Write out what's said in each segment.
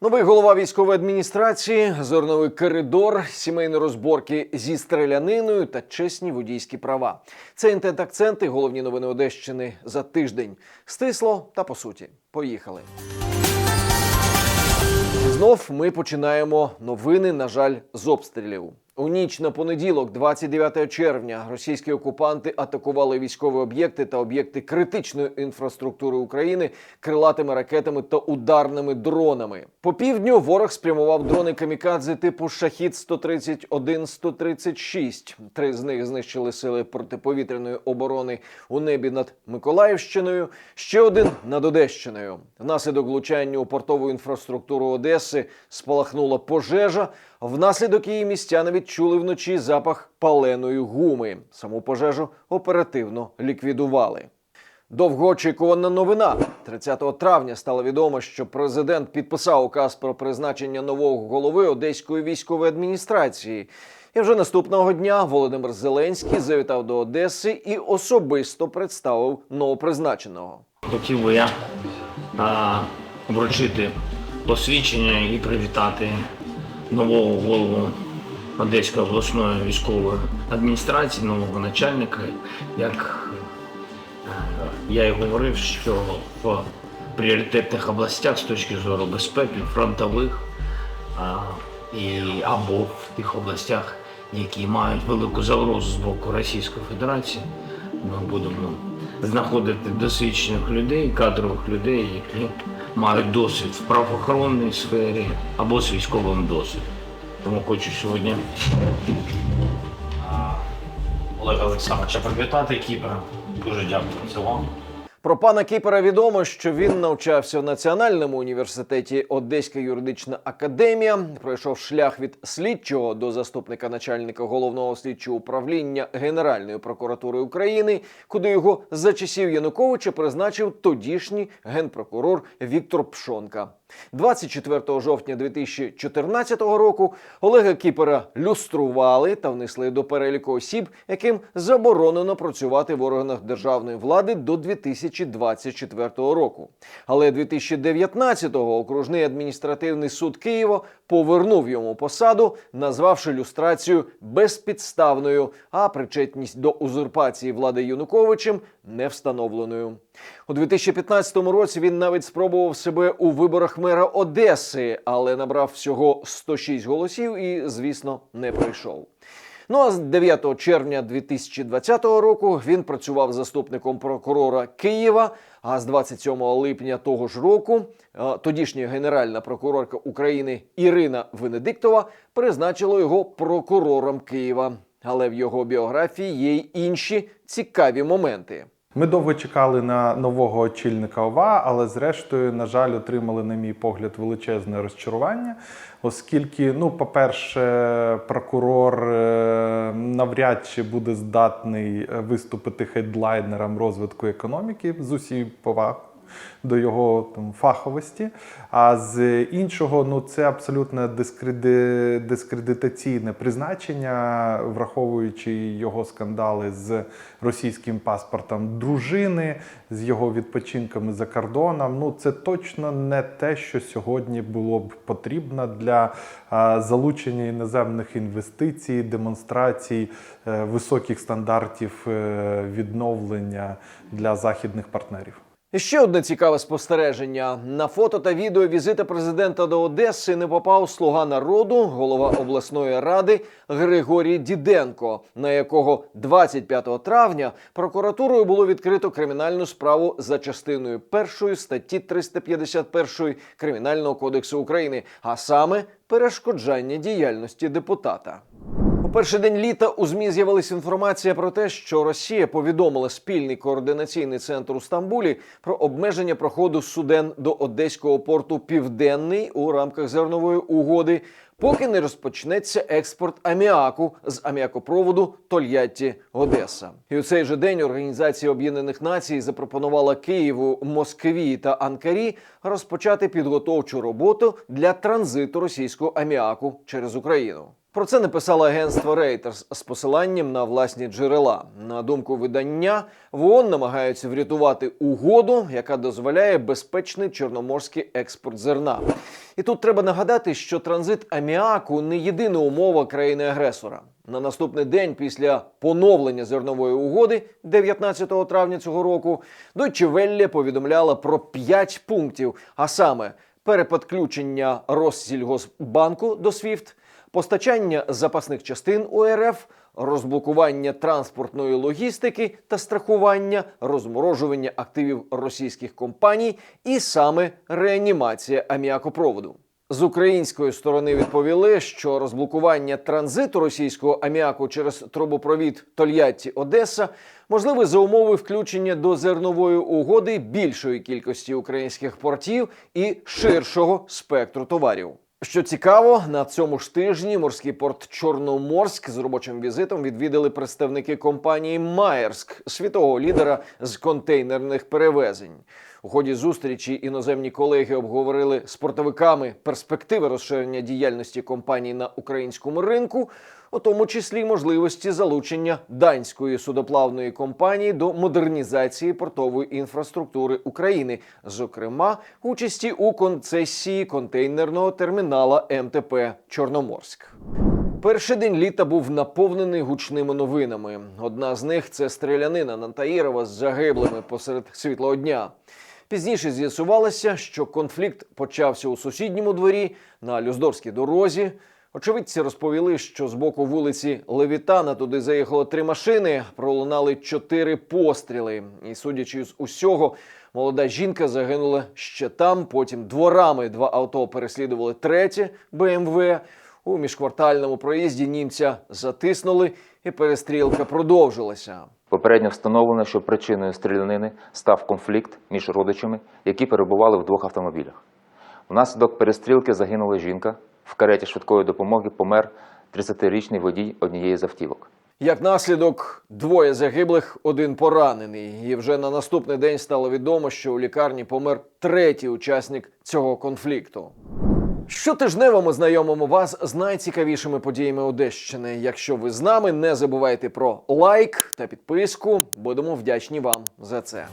Новий голова військової адміністрації, зерновий коридор, сімейні розборки зі стріляниною та чесні водійські права. Це інтент-акценти, головні новини Одещини за тиждень. Стисло та по суті. Поїхали. Знов ми починаємо новини, на жаль, з обстрілів. У ніч на понеділок, 29 червня, російські окупанти атакували військові об'єкти та об'єкти критичної інфраструктури України крилатими ракетами та ударними дронами. По півдню ворог спрямував дрони камікадзе типу Шахід 131 136 Три з них знищили сили протиповітряної оборони у небі над Миколаївщиною. Ще один над Одещиною. Внаслідок влучання у портову інфраструктуру Одеси спалахнула пожежа. Внаслідок її містяни відчули вночі запах паленої гуми. Саму пожежу оперативно ліквідували. Довгоочікувана новина 30 травня стало відомо, що президент підписав указ про призначення нового голови одеської військової адміністрації. І вже наступного дня Володимир Зеленський завітав до Одеси і особисто представив новопризначеного. Хотів би я а, вручити посвідчення і привітати нового голову Одеської обласної військової адміністрації, нового начальника. Як е, я і говорив, що в пріоритетних областях з точки зору безпеки, фронтових і або в тих областях, які мають велику загрозу з боку Російської Федерації, ми будемо знаходити досвідчених людей, кадрових людей, які мають досвід в правоохоронній сфері або з військовим досвідом. Тому хочу сьогодні Олега Олександровича привітати Кіпра. Дуже дякую за вам. Про пана Кіпера відомо, що він навчався в Національному університеті Одеська юридична академія, пройшов шлях від слідчого до заступника начальника головного слідчого управління Генеральної прокуратури України, куди його за часів Януковича призначив тодішній генпрокурор Віктор Пшонка. 24 жовтня 2014 року Олега Кіпера люстрували та внесли до переліку осіб, яким заборонено працювати в органах державної влади до 2024 року. Але 2019-го окружний адміністративний суд Києва повернув йому посаду, назвавши люстрацію безпідставною, а причетність до узурпації влади Януковичем не встановленою. У 2015 році він навіть спробував себе у виборах мера Одеси, але набрав всього 106 голосів і, звісно, не прийшов. Ну а з 9 червня 2020 року він працював заступником прокурора Києва. А з 27 липня того ж року е, тодішня генеральна прокурорка України Ірина Венедиктова призначила його прокурором Києва. Але в його біографії є й інші цікаві моменти. Ми довго чекали на нового очільника ОВА, але зрештою, на жаль, отримали, на мій погляд, величезне розчарування, оскільки, ну, по-перше, прокурор е, навряд чи буде здатний е, виступити хедлайнером розвитку економіки з усією повагою до його там фаховості. А з іншого, ну це абсолютно дискреди... дискредитаційне призначення, враховуючи його скандали з російським паспортом дружини, з його відпочинками за кордоном. Ну це точно не те, що сьогодні було б потрібно для а, залучення іноземних інвестицій, демонстрацій е, високих стандартів е, відновлення для західних партнерів. Ще одне цікаве спостереження. На фото та відео візита президента до Одеси не попав слуга народу, голова обласної ради Григорій Діденко, на якого 25 травня прокуратурою було відкрито кримінальну справу за частиною першої статті 351 Кримінального кодексу України, а саме перешкоджання діяльності депутата. Перший день літа у змі з'явилася інформація про те, що Росія повідомила спільний координаційний центр у Стамбулі про обмеження проходу суден до одеського порту Південний у рамках зернової угоди, поки не розпочнеться експорт аміаку з аміакопроводу Тольятті Одеса. І у цей же день Організація Об'єднаних Націй запропонувала Києву, Москві та Анкарі розпочати підготовчу роботу для транзиту російського аміаку через Україну. Про це написало агентство Reuters з посиланням на власні джерела. На думку видання, в ООН намагаються врятувати угоду, яка дозволяє безпечний чорноморський експорт зерна. І тут треба нагадати, що транзит аміаку не єдина умова країни-агресора. На наступний день після поновлення зернової угоди 19 травня цього року Deutsche Welle повідомляла про 5 пунктів, а саме переподключення Россільгосбанку до SWIFT, постачання запасних частин УРФ, розблокування транспортної логістики та страхування, розморожування активів російських компаній і саме реанімація аміакопроводу. З української сторони відповіли, що розблокування транзиту російського аміаку через трубопровід Тольятті Одеса можливе за умови включення до зернової угоди більшої кількості українських портів і ширшого спектру товарів. Що цікаво, на цьому ж тижні морський порт Чорноморськ з робочим візитом відвідали представники компанії Маєрськ, світового лідера з контейнерних перевезень. У ході зустрічі іноземні колеги обговорили з портовиками перспективи розширення діяльності компанії на українському ринку, у тому числі можливості залучення данської судоплавної компанії до модернізації портової інфраструктури України, зокрема участі у концесії контейнерного термінала МТП Чорноморськ. Перший день літа був наповнений гучними новинами. Одна з них це стрілянина на Таїрова з загиблими посеред світлого дня. Пізніше з'ясувалося, що конфлікт почався у сусідньому дворі на Люздорській дорозі. Очевидці розповіли, що з боку вулиці Левітана туди заїхало три машини, пролунали чотири постріли. І судячи з усього, молода жінка загинула ще там. Потім дворами два авто переслідували третє БМВ. У міжквартальному проїзді німця затиснули, і перестрілка продовжилася. Попередньо встановлено, що причиною стрілянини став конфлікт між родичами, які перебували в двох автомобілях. Внаслідок перестрілки загинула жінка. В кареті швидкої допомоги помер 30-річний водій однієї з автівок. Як наслідок, двоє загиблих, один поранений. І вже на наступний день стало відомо, що у лікарні помер третій учасник цього конфлікту. Щотижнево ми знайомимо вас з найцікавішими подіями Одещини. Якщо ви з нами, не забувайте про лайк та підписку. Будемо вдячні вам за це.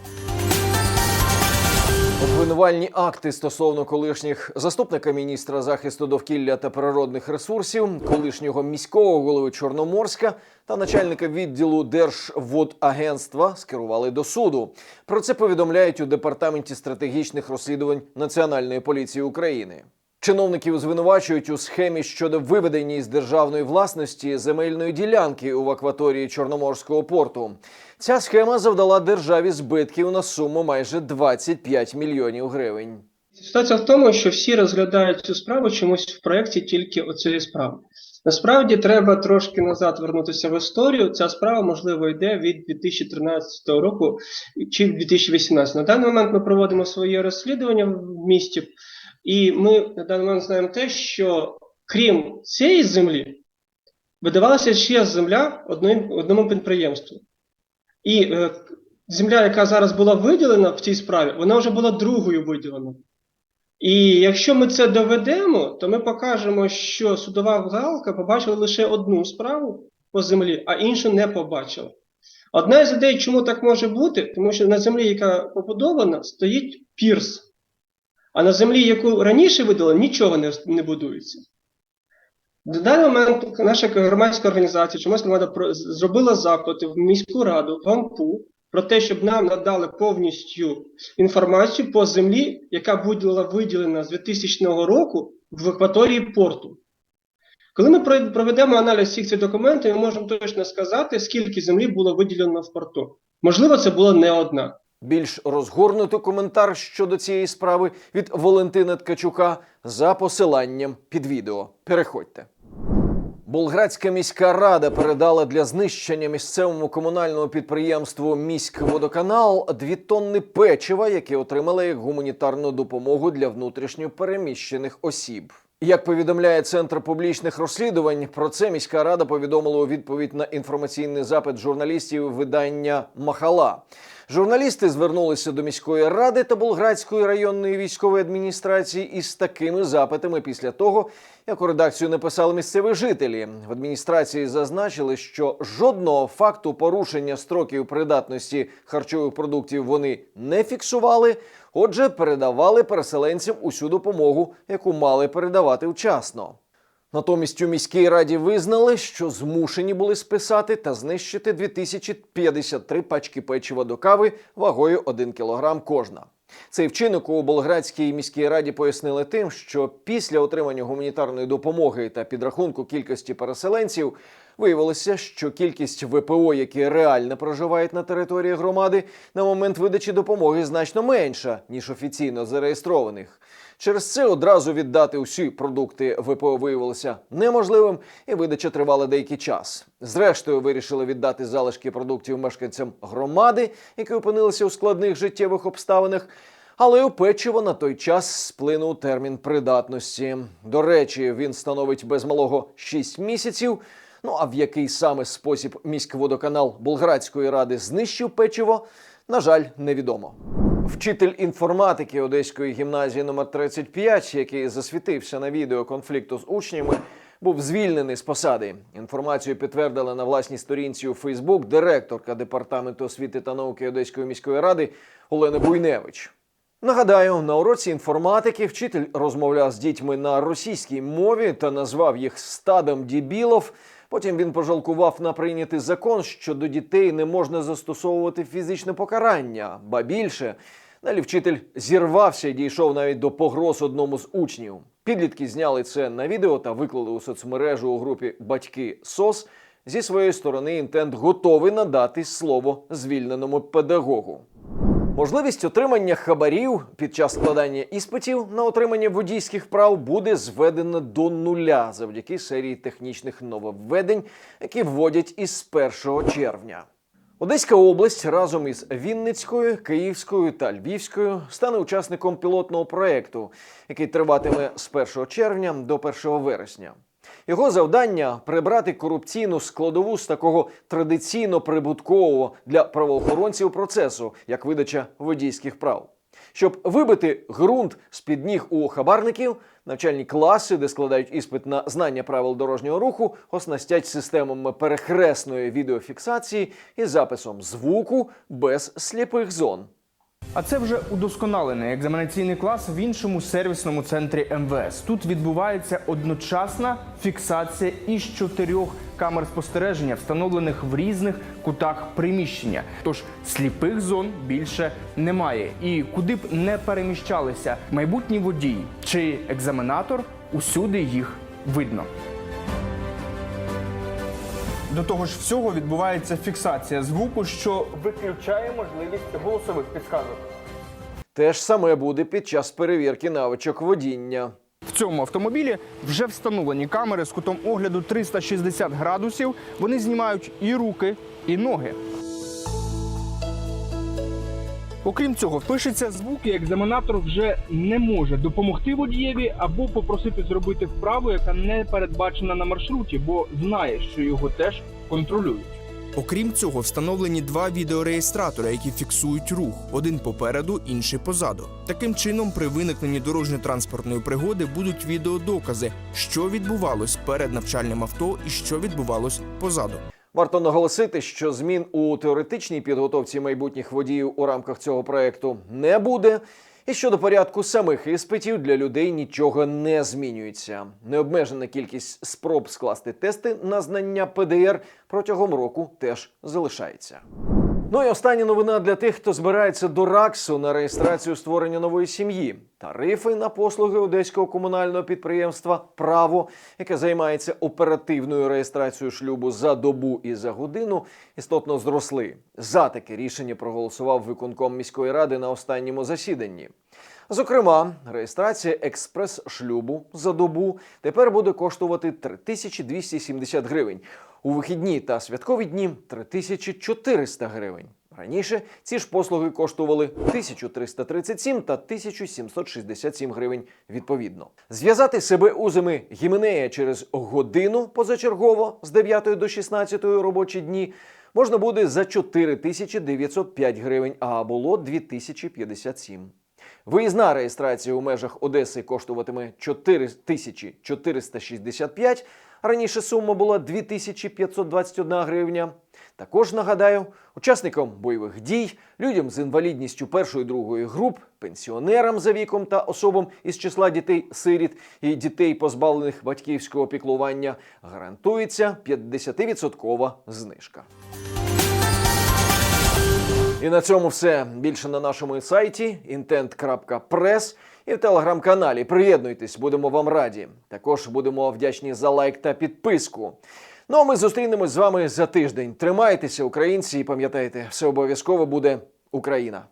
Обвинувальні акти стосовно колишніх заступника міністра захисту довкілля та природних ресурсів, колишнього міського голови Чорноморська та начальника відділу Держводагентства скерували до суду. Про це повідомляють у департаменті стратегічних розслідувань Національної поліції України. Чиновників звинувачують у схемі щодо виведення із державної власності земельної ділянки в акваторії Чорноморського порту. Ця схема завдала державі збитків на суму майже 25 мільйонів гривень. Ситуація в тому, що всі розглядають цю справу чомусь в проєкті тільки оцієї справи. Насправді треба трошки назад вернутися в історію. Ця справа, можливо, йде від 2013 року чи 2018. На даний момент ми проводимо своє розслідування в місті, і ми на даний момент знаємо те, що крім цієї землі, видавалася ще земля одним, одному підприємству. І е, земля, яка зараз була виділена в цій справі, вона вже була другою виділена. І якщо ми це доведемо, то ми покажемо, що судова галка побачила лише одну справу по землі, а іншу не побачила. Одна із ідей, чому так може бути, тому що на землі, яка побудована, стоїть пірс. А на землі, яку раніше видали, нічого не, не будується. На даний момент наша громадська організація чомусь про- зробила запити в міську раду, в ГАМПУ, про те, щоб нам надали повністю інформацію по землі, яка була виділена з 2000 року в акваторії порту. Коли ми проведемо аналіз всіх цих документів, ми можемо точно сказати, скільки землі було виділено в порту. Можливо, це було не одна. Більш розгорнутий коментар щодо цієї справи від Валентина Ткачука за посиланням під відео. Переходьте. Болградська міська рада передала для знищення місцевому комунальному підприємству Міськводоканал дві тонни печива, які отримали як гуманітарну допомогу для внутрішньо переміщених осіб. Як повідомляє Центр публічних розслідувань, про це міська рада повідомила у відповідь на інформаційний запит журналістів видання Махала. Журналісти звернулися до міської ради та Болградської районної військової адміністрації із такими запитами після того, як у редакцію написали місцеві жителі. В адміністрації зазначили, що жодного факту порушення строків придатності харчових продуктів вони не фіксували. Отже, передавали переселенцям усю допомогу, яку мали передавати вчасно. Натомість у міській раді визнали, що змушені були списати та знищити 2053 пачки печива до кави вагою 1 кг кожна. Цей вчинок у Болградській міській раді пояснили тим, що після отримання гуманітарної допомоги та підрахунку кількості переселенців виявилося, що кількість ВПО, які реально проживають на території громади, на момент видачі допомоги значно менша ніж офіційно зареєстрованих. Через це одразу віддати усі продукти ВПО виявилося неможливим, і видача тривала деякий час. Зрештою, вирішили віддати залишки продуктів мешканцям громади, які опинилися у складних життєвих обставинах. Але у печиво на той час сплинув термін придатності. До речі, він становить без малого 6 місяців. Ну а в який саме спосіб міськводоканал Болградської ради знищив печиво, на жаль, невідомо. Вчитель інформатики Одеської гімназії номер 35, який засвітився на відео конфлікту з учнями, був звільнений з посади. Інформацію підтвердила на власній сторінці у Фейсбук директорка департаменту освіти та науки Одеської міської ради Олена Буйневич. Нагадаю, на уроці інформатики вчитель розмовляв з дітьми на російській мові та назвав їх стадом дібілов. Потім він пожалкував на прийнятий закон, що до дітей не можна застосовувати фізичне покарання, ба більше. Далі вчитель зірвався і дійшов навіть до погроз одному з учнів. Підлітки зняли це на відео та виклали у соцмережу у групі Батьки СОС. Зі своєї сторони інтент готовий надати слово звільненому педагогу. Можливість отримання хабарів під час складання іспитів на отримання водійських прав буде зведена до нуля завдяки серії технічних нововведень, які вводять із 1 червня. Одеська область разом із Вінницькою, Київською та Львівською стане учасником пілотного проєкту, який триватиме з 1 червня до 1 вересня. Його завдання прибрати корупційну складову з такого традиційно прибуткового для правоохоронців процесу, як видача водійських прав. Щоб вибити ґрунт з під ніг у хабарників, навчальні класи, де складають іспит на знання правил дорожнього руху, оснастять системами перехресної відеофіксації і записом звуку без сліпих зон. А це вже удосконалений екзаменаційний клас в іншому сервісному центрі МВС. Тут відбувається одночасна фіксація із чотирьох камер спостереження, встановлених в різних кутах приміщення. Тож сліпих зон більше немає. І куди б не переміщалися майбутній водій чи екзаменатор, усюди їх видно. До того ж, всього відбувається фіксація звуку, що виключає можливість голосових підсказок. Те ж саме буде під час перевірки навичок водіння. В цьому автомобілі вже встановлені камери з кутом огляду 360 градусів. Вони знімають і руки, і ноги. Окрім цього, пишеться звук, і екзаменатор вже не може допомогти водієві або попросити зробити вправу, яка не передбачена на маршруті, бо знає, що його теж контролюють. Окрім цього, встановлені два відеореєстратори, які фіксують рух: один попереду, інший позаду. Таким чином, при виникненні дорожньо-транспортної пригоди будуть відеодокази, що відбувалось перед навчальним авто і що відбувалось позаду. Варто наголосити, що змін у теоретичній підготовці майбутніх водіїв у рамках цього проекту не буде. І щодо порядку самих іспитів для людей нічого не змінюється. Необмежена кількість спроб скласти тести на знання ПДР протягом року теж залишається. Ну і остання новина для тих, хто збирається до РАКСу на реєстрацію створення нової сім'ї. Тарифи на послуги одеського комунального підприємства Право, яке займається оперативною реєстрацією шлюбу за добу і за годину, істотно зросли. За таке рішення проголосував виконком міської ради на останньому засіданні. Зокрема, реєстрація експрес-шлюбу за добу тепер буде коштувати 3270 гривень. У вихідні та святкові дні 3400 гривень. Раніше ці ж послуги коштували 1337 та 1767 гривень відповідно. Зв'язати себе узами гіменея через годину позачергово з 9 до 16 робочі дні можна буде за 4905 гривень, а було 2057. Виїзна реєстрація у межах Одеси коштуватиме 4465, раніше сума була 2521 гривня. Також нагадаю, учасникам бойових дій, людям з інвалідністю першої другої груп, пенсіонерам за віком та особам із числа дітей-сиріт і дітей, позбавлених батьківського піклування, гарантується 50% знижка. І на цьому все. Більше на нашому сайті intent.press і в телеграм-каналі. Приєднуйтесь, будемо вам раді. Також будемо вдячні за лайк та підписку. Ну а ми зустрінемось з вами за тиждень. Тримайтеся, українці, і пам'ятайте, все обов'язково буде Україна.